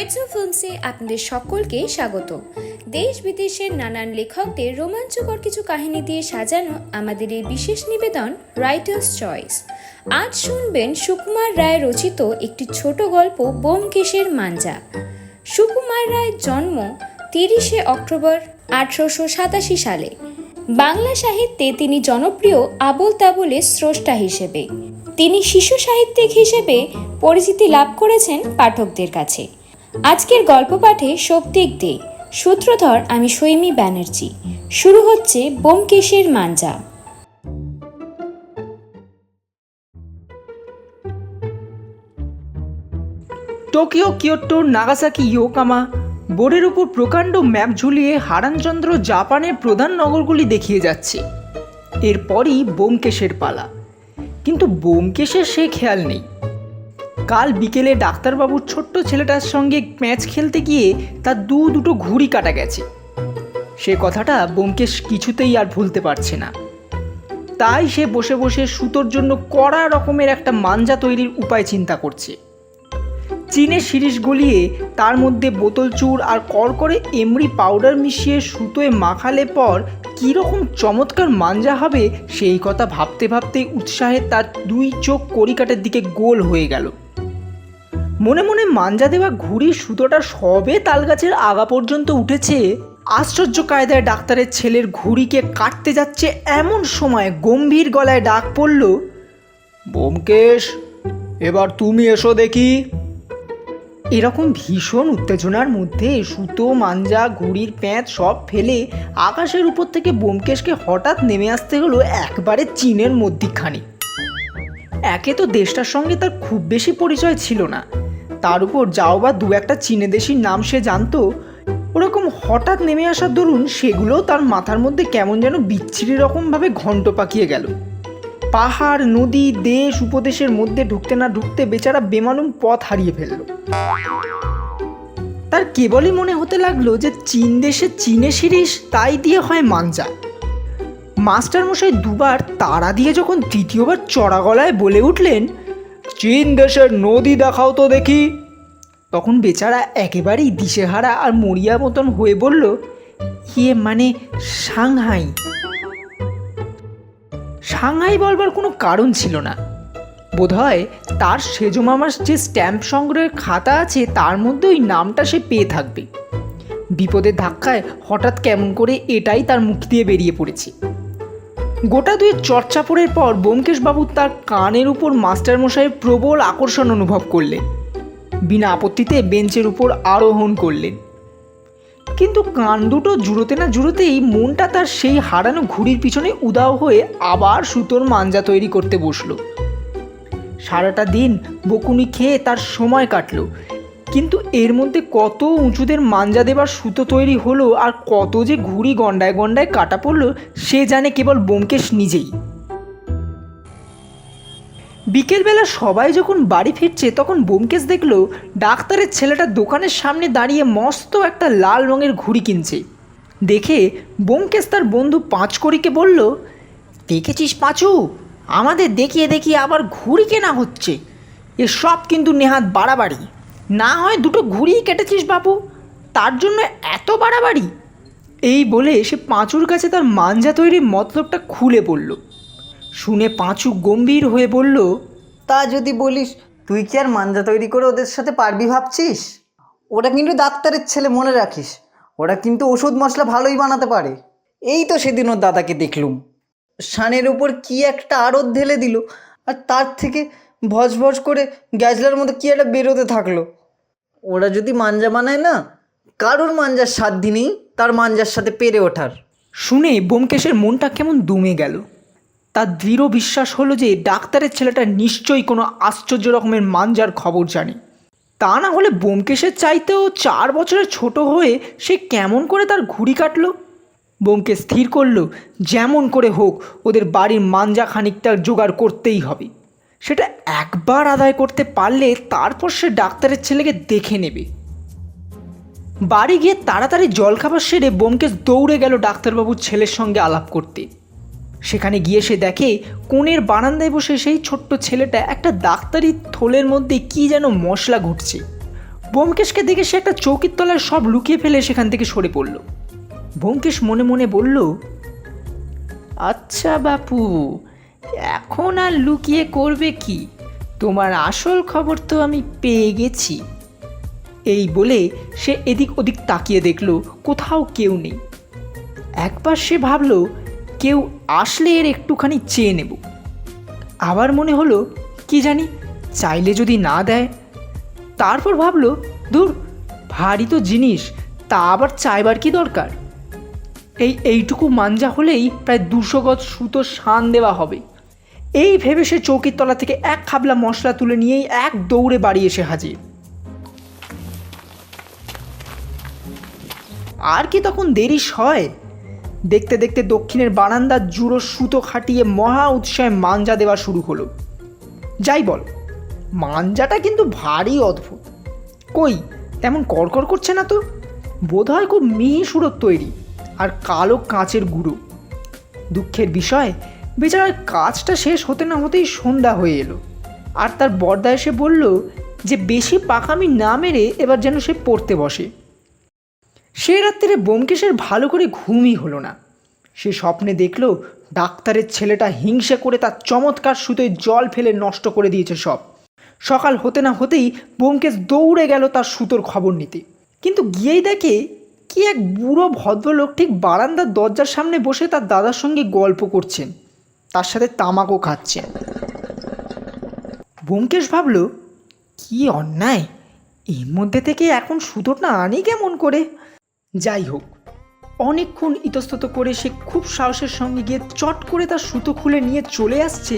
হোমসে আপনাদের সকলকে স্বাগত দেশ বিদেশের নানান লেখকদের রোমাঞ্চকর কিছু কাহিনী দিয়ে সাজানো আমাদের এই বিশেষ নিবেদন রাইটার্স চয়েস আজ শুনবেন সুকুমার রায় রচিত একটি ছোট গল্প, বোমকেশের মাঞ্জা। সুকুমার রায়ের জন্ম তিরিশে অক্টোবর আঠারোশো সাতাশি সালে। বাংলা সাহিত্যে তিনি জনপ্রিয় আবোল তাবোলের স্রষ্টা হিসেবে। তিনি শিশু সাহিত্যিক হিসেবে পরিচিতি লাভ করেছেন পাঠকদের কাছে। আজকের গল্প পাঠে সৌপ্তিক দে, সূত্রধর আমি সৈমি ব্যানার্জি। শুরু হচ্ছে বোমকেশের মাঞ্জা। টোকিও, কিয়োটো, নাগাসাকি ইয়োকামা বোর্ডের উপর প্রকাণ্ড ম্যাপ ঝুলিয়ে হারানচন্দ্র জাপানের প্রধান নগরগুলি দেখিয়ে যাচ্ছে। এরপরই বোমকেশের পালা। কিন্তু বোমকেশের সে খেয়াল নেই। কাল বিকেলে ডাক্তারবাবুর ছোট্ট ছেলেটার সঙ্গে ম্যাচ খেলতে গিয়ে তার দু দুটো ঘুড়ি কাটা গেছে। সে কথাটা বোমকেশ কিছুতেই আর ভুলতে পারছে না। তাই সে বসে বসে সুতোর জন্য কড়া রকমের একটা মাঞ্জা তৈরির উপায় চিন্তা করছে। চিনের শিরিষ গলিয়ে তার মধ্যে বোতল চুর আর করকরে এমরি পাউডার মিশিয়ে সুতোয় মাখালে পর কীরকম চমৎকার মাঞ্জা হবে সেই কথা ভাবতে ভাবতে উৎসাহে তার দুই চোখ কড়িকাটের দিকে গোল হয়ে গেল। মনে মনে মাঞ্জা দেওয়া ঘুড়ির সুতোটা সবে তালগাছের আগা পর্যন্ত উঠেছে। আশ্চর্য কায়দায় ডাক্তারের ছেলের ঘুড়িকে কাটতে যাচ্ছে এমন সময় গম্ভীর গলায় ডাক পড়ল, বোমকেশ, এবার তুমি এসো দেখি। এরকম ভীষণ উত্তেজনার মধ্যে সুতো, মাঞ্জা, ঘুড়ির প্যাঁচ সব ফেলে আকাশের উপর থেকে বোমকেশকে হঠাৎ নেমে আসতে হলো একবারে চীনের মধ্যিখানে। একে তো দেশটার সঙ্গে তার খুব বেশি পরিচয় ছিল না। তার উপর যাও বা দু একটা চীনে দেশির নাম সে জানতো, ওরকম হঠাৎ নেমে আসার দরুন সেগুলো তার মাথার মধ্যে কেমন যেন বিচ্ছিরি রকমভাবে ঘন্ট পাকিয়ে গেল। পাহাড়, নদী, দেশ, উপদেশের মধ্যে ঢুকতে না ঢুকতে বেচারা বেমালুম পথ হারিয়ে ফেলল। তার কেবলই মনে হতে লাগল যে চীন দেশে চীনে শিরিষ, তাই দিয়ে হয় মাঞ্জা। মাস্টারমশাই দুবার তারা দিয়ে যখন তৃতীয়বার চড়া গলায় বলে উঠলেন চীন দেশের নদী দেখাও তো দেখি। তখন বেচারা একেবারেই দিশেহারা আর মরিয়া মতন হয়ে বলল ইয়ে মানে সাংহাই। সাংহাই বলবার কোনো কারণ ছিল না। বোধহয় তার সেজো মামার যে স্ট্যাম্প সংগ্রহের খাতা আছে, তার মধ্যে ওই নামটা সে পেয়ে থাকবে। বিপদের ধাক্কায় হঠাৎ কেমন করে এটাই তার মুখ দিয়ে বেরিয়ে পড়েছে। গোটা দুই চর্চাপড়ের পর ব্যোমকেশবাবু তার কানের উপর মাস্টারমশাইয়ের প্রবল আকর্ষণ অনুভব করলেন। বিনা আপত্তিতে বেঞ্চের উপর আরোহণ করলেন। কিন্তু কান দুটো জুড়োতে না জুড়োতেই মনটা তার সেই হারানো ঘুড়ির পিছনে উদাও হয়ে আবার সুতোর মাঞ্জা তৈরি করতে বসল। সারাটা দিন বকুনি খেয়ে তার সময় কাটলো। কিন্তু এর মধ্যে কত উঁচুদের মাঞ্জা দেবার সুতো তৈরি হলো আর কত যে ঘুড়ি গন্ডায় গন্ডায় কাটা পড়ল, সে জানে কেবল ব্যোমকেশ নিজেই। বিকেলবেলা সবাই যখন বাড়ি ফিরছে, তখন ব্যোমকেশ দেখল ডাক্তারের ছেলেটা দোকানের সামনে দাঁড়িয়ে মস্ত একটা লাল রঙের ঘুড়ি কিনছে। দেখে ব্যোমকেশ তার বন্ধু পাঁচকড়িকে বলল, দেখেছিস পাঁচু? আমাদের দেখিয়ে দেখিয়ে আবার ঘুড়ি কেনা হচ্ছে। এ সব কিন্তু নেহাত বাড়াবাড়ি। না হয় দুটো ঘুড়িই কেটেছিস বাবু তার জন্য এত বাড়াবাড়ি। এই বলে সে পাঁচুর কাছে তার মাঞ্জা তৈরির মতলবটা খুলে পড়ল শুনে পাঁচু গম্ভীর হয়ে বলল, তা যদি বলিস, তুই কি আর মাঞ্জা তৈরি করে ওদের সাথে পারবি ভাবছিস? ওরা কিন্তু ডাক্তারের ছেলে মনে রাখিস। ওরা কিন্তু ওষুধ মশলা ভালোই বানাতে পারে। এই তো সেদিন ওর দাদাকে দেখলুম। সানের উপর কি একটা আড়ত ঢেলে দিল। আর তার থেকে ভজ ভজ করে গ্যাজলার মতো কি একটা বেরোতে থাকল। ওরা যদি মাঞ্জা বানায় না, কারোর মাঞ্জার সাধ্য নেই তার মাঞ্জার সাথে পেরে ওঠার। শুনে ব্যোমকেশের মনটা কেমন দমে গেল। তার দৃঢ় বিশ্বাস হলো যে ডাক্তারের ছেলেটা নিশ্চয়ই কোনো আশ্চর্য রকমের মাঞ্জার খবর জানে। তা না হলে ব্যোমকেশের চাইতেও চার বছরের ছোট হয়ে সে কেমন করে তার ঘুড়ি কাটলো? ব্যোমকেশ স্থির করল, যেমন করে হোক, ওদের বাড়ির মাঞ্জা খানিকটা জোগাড় করতেই হবে। সেটা একবার আদায় করতে পারলে তারপর সে ডাক্তারের ছেলেকে দেখে নেবে। বাড়ি গিয়ে তাড়াতাড়ি জলখাবার সেরে বোমকেশ দৌড়ে গেল ডাক্তারবাবুর ছেলের সঙ্গে আলাপ করতে। সেখানে গিয়ে সে দেখে কোণের বারান্দায় বসে সেই ছোট্ট ছেলেটা একটা ডাক্তারি থলের মধ্যে কি যেন মশলা ঘুটছে। ব্যোমকেশকে দেখে সে একটা চৌকির তলায় সব লুকিয়ে ফেলে সেখান থেকে সরে পড়ল। ব্যোমকেশ মনে মনে বলল আচ্ছা বাপু এখন আর লুকিয়ে করবে কি? তোমার আসল খবর তো আমি পেয়ে গেছি। এই বলে সে এদিক ওদিক তাকিয়ে দেখল, কোথাও কেউ নেই। একবার সে ভাবলো, কেউ আসলে এর একটুখানি চেয়ে নেব। আবার মনে হলো, কি জানি, চাইলে যদি না দেয়। তারপর ভাবলো, দূর, ভারী তো জিনিস, তা আবার চাইবার কি দরকার? এই এইটুকু মাঞ্জা হলেই প্রায় দুশো গজ সুতো শান দেওয়া হবে। এই ভেবে সে চৌকির তলা থেকে এক খাবলা মশলা তুলে নিয়েই এক দৌড়ে বাড়ি এসে হাজির। আর কি তখন দেরি হয় দেখতে দেখতে দক্ষিণের বারান্দার জুড়ো সুতো খাটিয়ে মহা উৎসাহে মাঞ্জা দেওয়া শুরু হলো। যাই বল, মাঞ্জাটা কিন্তু ভারী অদ্ভুত। কই, তেমন কড়কড় করছে না তো? বোধহয় খুব মিহি সুরত তৈরি, আর কালো কাঁচের গুঁড়ো। দুঃখের বিষয় বেচারার কাজটা শেষ হতে না হতেই সন্ধ্যা হয়ে এলো। আর তার বর্দা এসে বলল যে বেশি পাকামি না মেরে এবার যেন সে পড়তে বসে। সে রাত্রে বোমকেশের ভালো করে ঘুমই হলো না। সে স্বপ্নে দেখল ডাক্তারের ছেলেটা হিংসে করে তার চমৎকার সুতোয় জল ফেলে নষ্ট করে দিয়েছে সব। সকাল হতে না হতেই বোমকেশ দৌড়ে গেল তার সুতোর খবর নিতে। কিন্তু গিয়েই দেখে কি এক বুড়ো ভদ্রলোক ঠিক বারান্দার দরজার সামনে বসে তার দাদার সঙ্গে গল্প করছেন। তার সাথে তামাকও খাচ্ছেন বোমকেশ ভাবল, কি অন্যায়? এর মধ্যে থেকে এখন সুতোটা আনি কেমন করে? যাই হোক, অনেকক্ষণ ইতস্তত করে সে খুব সাহসের সঙ্গে গিয়ে চট করে তার সুতো খুলে নিয়ে চলে আসছে।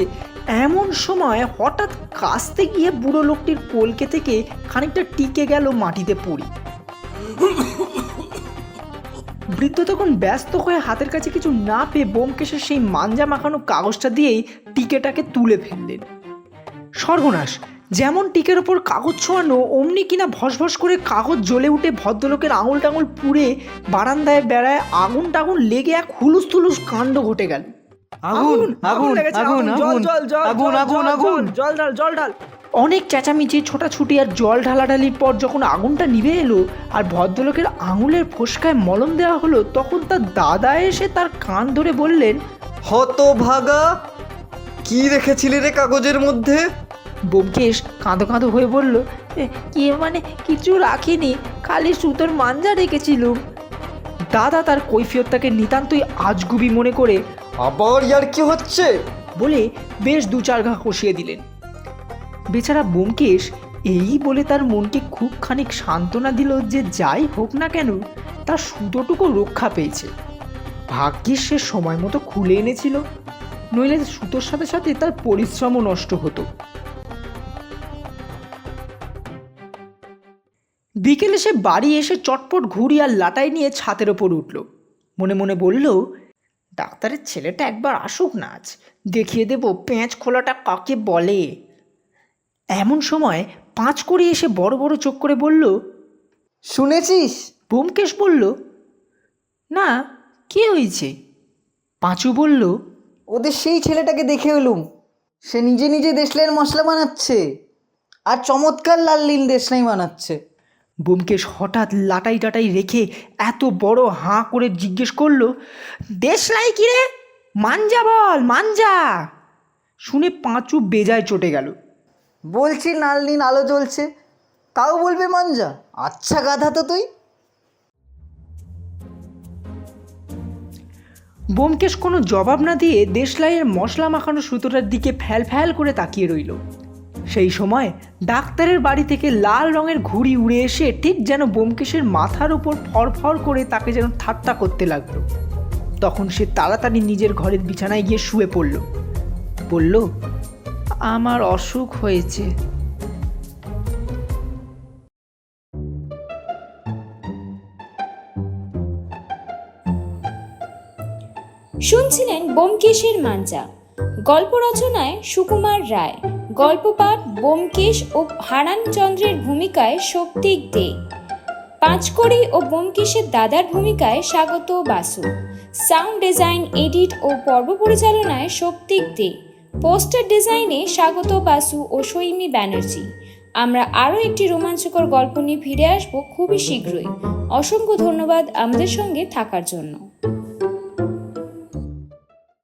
এমন সময় হঠাৎ কাস্তে গিয়ে বুড়ো লোকটির কলকে থেকে খানিকটা টিকে গেল মাটিতে পড়ি। বৃদ্ধ তখন ব্যস্ত হয়ে হাতের কাছে কিছু না পেয়ে বোমকেশের সেই মাঞ্জা মাখানো কাগজটা দিয়েই টিকেটাকে তুলে ফেললেন সর্বনাশ যেমন টিকের ওপর কাগজ ছোঁয়ানো অমনি কিনা ভসভস করে কাগজ জ্বলে উঠে ভদ্রলোকের আঙুল টাঙুল পুড়ে বারান্দায় বেড়ায় আগুন টাগুন লেগে এক হুলুস থুলুস কাণ্ড ঘটে গেল আগুন, আগুন, লেগেছে, আগুন, জল, আগুন, জল, জল, আগুন, আগুন, আগুন। জল ঢাল জল ঢাল অনেক চেঁচামেচি ছোটাছুটি আর জল ঢালাঢালির পর যখন আগুনটা নিভে এলো আর ভদ্রলোকের আঙুলের ফোসকায় মলম দেওয়া হলো তখন তার দাদা এসে তার কান ধরে বললেন হত ভাগা কি রেখেছিলি রে কাগজের মধ্যে? বোমকেশ কাঁদো কাঁদো হয়ে বলল "এ, কি মানে? কিছু রাখিনি খালি সুতোর মাঞ্জা রেখেছিল। দাদা তার কৈফিয়তটাকে নিতান্তই আজগুবি মনে করে আবার ইয়ার কি হচ্ছে? বলে বেশ দু চার ঘা কষিয়ে দিলেন। বেচারা বোমকেশ এই বলে তার মনকে খুব খানিক সান্ত্বনা দিল যে যাই হোক না কেন, তার সুতোটুকু রক্ষা পেয়েছে। ভাগ্যিস সে সময় মতো খুলে এনেছিল, নইলে সুতোর সাথে সাথে তার পরিশ্রমও নষ্ট হতো। বিকেলে সে বাড়ি এসে চটপট ঘুরি আর লাটাই নিয়ে ছাতের ওপর উঠল। মনে মনে বলল, ডাক্তারের ছেলেটা একবার আসুক না আজ, দেখিয়ে দেব পেঁচ খোলাটা কাকে বলে? এমন সময় পাঁচ করে এসে বড় বড় চোখ করে বলল শুনেছিস? ব্যোমকেশ বলল না কি হয়েছে? পাঁচু বলল ওদের সেই ছেলেটাকে দেখে এলুম। সে নিজে নিজে দেশলাইয়ের মশলা বানাচ্ছে আর চমৎকার লাল নীল দেশলাই বানাচ্ছে। ব্যোমকেশ হঠাৎ লাটাই টাটাই রেখে এত বড় হাঁ করে জিজ্ঞেস করল দেশলাই কি রে? মাঞ্জা বল মাঞ্জা! শুনে পাঁচু বেজায় চটে গেল। বলছি, নাল নীল আলো জ্বলছে। তাও বলবে মাঞ্জা আচ্ছা গাধা তো তুই। বোমকেশ কোনো জবাব না দিয়ে দেশলাইয়ের মশলা মাখানো সুতোটার দিকে ফ্যাল ফ্যাল করে তাকিয়ে রইল। সেই সময় ডাক্তারের বাড়ি থেকে লাল রঙের ঘুড়ি উড়ে এসে ঠিক যেন বোমকেশের মাথার উপর ফরফর করে তাকে যেন ঠাট্টা করতে লাগল। তখন সে তাড়াতাড়ি নিজের ঘরের বিছানায় গিয়ে শুয়ে পড়ল। বলল আমার অসুখ হয়েছে। শুনছিলেন ব্যোমকেশের মাঞ্জা। গল্প রচনায় সুকুমার রায়। গল্প পাঠ ব্যোমকেশ ও হারান চন্দ্রের ভূমিকায় শক্তিক দে। পাঁচকড়ি ও ব্যোমকেশের দাদার ভূমিকায় স্বাগত বাসু। সাউন্ড ডিজাইন, এডিট ও পর্ব পরিচালনায় শক্তিক দে। পোস্টার ডিজাইনে স্বাগত বাসু ও সৈমি ব্যানার্জি। আমরা আরও একটি রোমাঞ্চকর গল্প নিয়ে ফিরে আসব খুবই শীঘ্রই। অসংখ্য ধন্যবাদ আমাদের সঙ্গে থাকার জন্য।